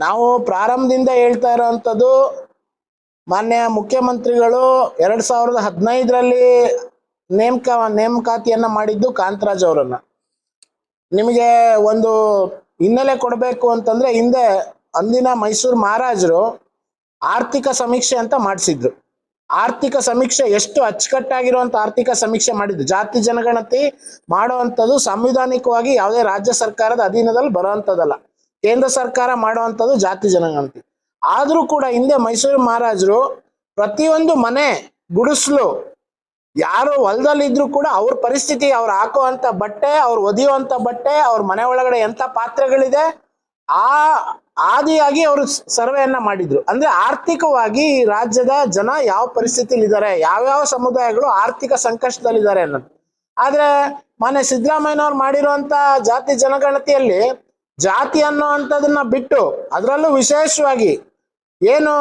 ನಾವು ಪ್ರಾರಂಭದಿಂದ ಹೇಳ್ತಾ ಇರೋವಂಥದ್ದು ಮಾನ್ಯ ಮುಖ್ಯಮಂತ್ರಿಗಳು ಎರಡ್ ಸಾವಿರದ ಹದಿನೈದರಲ್ಲಿ ನೇಮಕ, ನೇಮಕಾತಿಯನ್ನ ಮಾಡಿದ್ದು ಕಾಂತರಾಜ್ ಅವರನ್ನ. ನಿಮಗೆ ಒಂದು ಹಿನ್ನೆಲೆ ಕೊಡಬೇಕು ಅಂತಂದ್ರೆ ಹಿಂದೆ ಅಂದಿನ ಮೈಸೂರು ಮಹಾರಾಜರು ಆರ್ಥಿಕ ಸಮೀಕ್ಷೆ ಅಂತ ಮಾಡಿಸಿದ್ರು. ಆರ್ಥಿಕ ಸಮೀಕ್ಷೆ ಎಷ್ಟು ಅಚ್ಚುಕಟ್ಟಾಗಿರುವಂತ ಆರ್ಥಿಕ ಸಮೀಕ್ಷೆ ಮಾಡಿದ್ರು. ಜಾತಿ ಜನಗಣತಿ ಮಾಡುವಂಥದ್ದು ಸಂವಿಧಾನಿಕವಾಗಿ ಯಾವುದೇ ರಾಜ್ಯ ಸರ್ಕಾರದ ಅಧೀನದಲ್ಲಿ ಬರುವಂಥದ್ದಲ್ಲ ಕೇಂದ್ರ ಸರ್ಕಾರ ಮಾಡುವಂಥದ್ದು ಜಾತಿ ಜನಗಣತಿ ಆದರೂ ಕೂಡ ಹಿಂದೆ ಮೈಸೂರು ಮಹಾರಾಜರು ಪ್ರತಿಯೊಂದು ಮನೆ ಗುಡಿಸ್ಲು ಯಾರು ಹೊಲದಲ್ಲಿ ಇದ್ರು ಕೂಡ ಅವ್ರ ಪರಿಸ್ಥಿತಿ ಅವ್ರು ಹಾಕುವಂಥ ಬಟ್ಟೆ, ಅವ್ರು ಒದಿಯುವಂಥ ಬಟ್ಟೆ, ಅವ್ರ ಮನೆ ಒಳಗಡೆ ಎಂತ ಪಾತ್ರೆಗಳಿದೆ, ಆ ಆದಿಯಾಗಿ ಅವರು ಸರ್ವೆಯನ್ನ ಮಾಡಿದ್ರು. ಅಂದ್ರೆ ಆರ್ಥಿಕವಾಗಿ ರಾಜ್ಯದ ಜನ ಯಾವ ಪರಿಸ್ಥಿತಿಲಿ ಇದ್ದಾರೆ ಯಾವ್ಯಾವ ಸಮುದಾಯಗಳು ಆರ್ಥಿಕ ಸಂಕಷ್ಟದಲ್ಲಿದ್ದಾರೆ ಅನ್ನೋದು. ಆದ್ರೆ ಮಾನ್ಯ ಸಿದ್ದರಾಮಯ್ಯನವ್ರು ಮಾಡಿರುವಂತ ಜಾತಿ ಜನಗಣತಿಯಲ್ಲಿ ಜಾತಿ ಅನ್ನೋ ಅಂಥದನ್ನ ಬಿಟ್ಟು ಅದರಲ್ಲೂ ವಿಶೇಷವಾಗಿ ಏನು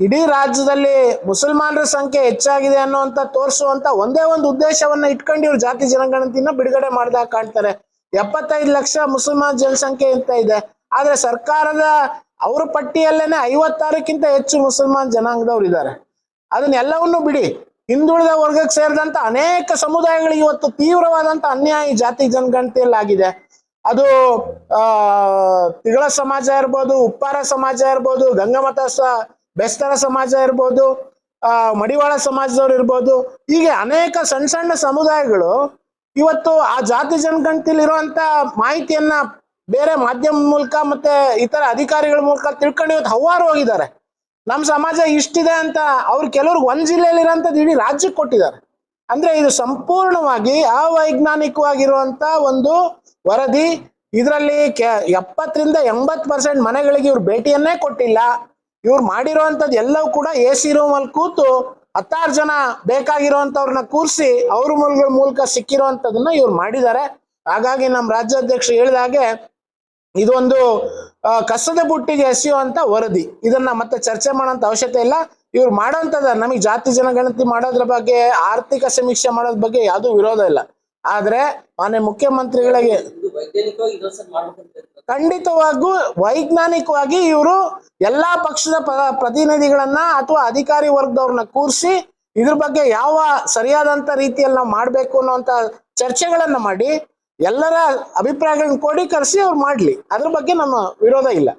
ಇಡೀ ರಾಜ್ಯದಲ್ಲಿ ಮುಸಲ್ಮಾನರ ಸಂಖ್ಯೆ ಹೆಚ್ಚಾಗಿದೆ ಅನ್ನುವಂತ ತೋರಿಸುವಂತ ಒಂದೇ ಒಂದು ಉದ್ದೇಶವನ್ನ ಇಟ್ಕೊಂಡು ಇವ್ರು ಜಾತಿ ಜನಗಣತಿಯನ್ನ ಬಿಡುಗಡೆ ಮಾಡಿದಾಗ ಕಾಣ್ತಾರೆ. ಎಪ್ಪತ್ತೈದು ಲಕ್ಷ ಮುಸಲ್ಮಾನ್ ಜನಸಂಖ್ಯೆ ಅಂತ ಇದೆ. ಆದ್ರೆ ಸರ್ಕಾರದ ಅವ್ರ ಪಟ್ಟಿಯಲ್ಲೇನೆ ಐವತ್ತಾರಕ್ಕಿಂತ ಹೆಚ್ಚು ಮುಸಲ್ಮಾನ್ ಜನಾಂಗದವ್ರು ಇದ್ದಾರೆ. ಅದನ್ನೆಲ್ಲವನ್ನು ಬಿಡಿ. ಹಿಂದುಳಿದ ವರ್ಗಕ್ಕೆ ಸೇರಿದಂತ ಅನೇಕ ಸಮುದಾಯಗಳಿಗೆ ಇವತ್ತು ತೀವ್ರವಾದಂತ ಅನ್ಯಾಯ ಜಾತಿ ಜನಗಣತಿಯಲ್ಲಿ ಆಗಿದೆ ಅದು, ಆ, ತಿಗಳ ಸಮಾಜ ಇರ್ಬೋದು, ಉಪ್ಪಾರ ಸಮಾಜ ಇರ್ಬೋದು, ಗಂಗಮತ ಸ, ಬೆಸ್ತರ ಸಮಾಜ ಇರ್ಬೋದು, ಆ, ಮಡಿವಾಳ ಸಮಾಜದವ್ರು ಇರ್ಬೋದು, ಹೀಗೆ ಅನೇಕ ಸಣ್ಣ ಸಣ್ಣ ಸಮುದಾಯಗಳು ಇವತ್ತು ಆ ಜಾತಿ ಜನಗಣತಿಲಿರುವಂತ ಮಾಹಿತಿಯನ್ನ ಬೇರೆ ಮಾಧ್ಯಮ ಮೂಲಕ ಮತ್ತೆ ಇತರ ಅಧಿಕಾರಿಗಳ ಮೂಲಕ ತಿಳ್ಕೊಂಡು ಇವತ್ತು ಹವ್ವಾರು ಹೋಗಿದ್ದಾರೆ. ನಮ್ಮ ಸಮಾಜ ಇಷ್ಟಿದೆ ಅಂತ ಅವ್ರು ಕೆಲವ್ರಿಗೆ ಒಂದ್ ಜಿಲ್ಲೆಯಲ್ಲಿರೋಂಥದ್ದು ಇಡೀ ರಾಜ್ಯಕ್ಕೆ ಕೊಟ್ಟಿದ್ದಾರೆ. ಅಂದ್ರೆ ಇದು ಸಂಪೂರ್ಣವಾಗಿ ಅವೈಜ್ಞಾನಿಕವಾಗಿರುವಂತ ಒಂದು ವರದಿ. ಇದರಲ್ಲಿ ಎಪ್ಪತ್ತರಿಂದ ಎಂಬತ್ ಪರ್ಸೆಂಟ್ ಮನೆಗಳಿಗೆ ಇವ್ರು ಭೇಟಿಯನ್ನೇ ಕೊಟ್ಟಿಲ್ಲ. ಇವ್ರು ಮಾಡಿರುವಂತದ್ದು ಎಲ್ಲವೂ ಕೂಡ ಎ ಸಿ ಅಲ್ಲಿ ಕೂತು ಹತ್ತಾರು ಜನ ಬೇಕಾಗಿರುವಂತವ್ರನ್ನ ಕೂರಿಸಿ ಅವ್ರ ಮೂಲಗಳ ಮೂಲಕ ಸಿಕ್ಕಿರುವಂತದನ್ನ ಇವ್ರು ಮಾಡಿದ್ದಾರೆ. ಹಾಗಾಗಿ ನಮ್ಮ ರಾಜ್ಯಾಧ್ಯಕ್ಷರು ಹೇಳಿದ ಹಾಗೆ ಇದೊಂದು ಕಸದ ಬುಟ್ಟಿಗೆ ಎಸೆಯುವಂತ ವರದಿ ಇದನ್ನ ಮತ್ತೆ ಚರ್ಚೆ ಮಾಡೋಂತ ಅವಶ್ಯಕತೆ ಇಲ್ಲ ಇವ್ರು ಮಾಡೋಂಥದ್ದು ನಮಗೆ ಜಾತಿ ಜನಗಣತಿ ಮಾಡೋದ್ರ ಬಗ್ಗೆ, ಆರ್ಥಿಕ ಸಮೀಕ್ಷೆ ಮಾಡೋದ್ರ ಬಗ್ಗೆ ಯಾವುದೂ ವಿರೋಧ ಇಲ್ಲ ಆದ್ರೆ ಮಾನ್ಯ ಮುಖ್ಯಮಂತ್ರಿಗಳಿಗೆ. ಖಂಡಿತವಾಗೂ ವೈಜ್ಞಾನಿಕವಾಗಿ ಇವರು ಎಲ್ಲಾ ಪಕ್ಷದ ಪ್ರತಿನಿಧಿಗಳನ್ನ ಅಥವಾ ಅಧಿಕಾರಿ ವರ್ಗದವ್ರನ್ನ ಕೂರಿಸಿ ಇದ್ರ ಬಗ್ಗೆ ಯಾವ ಸರಿಯಾದಂತ ರೀತಿಯಲ್ಲಿ ನಾವು ಮಾಡ್ಬೇಕು ಅನ್ನೋಂತ ಚರ್ಚೆಗಳನ್ನ ಮಾಡಿ ಎಲ್ಲರ ಅಭಿಪ್ರಾಯಗಳನ್ನು ಕೊಡಿ ಕರೆಸಿ ಅವ್ರು ಮಾಡ್ಲಿ. ಅದ್ರ ಬಗ್ಗೆ ನಮ್ಮ ವಿರೋಧ ಇಲ್ಲ.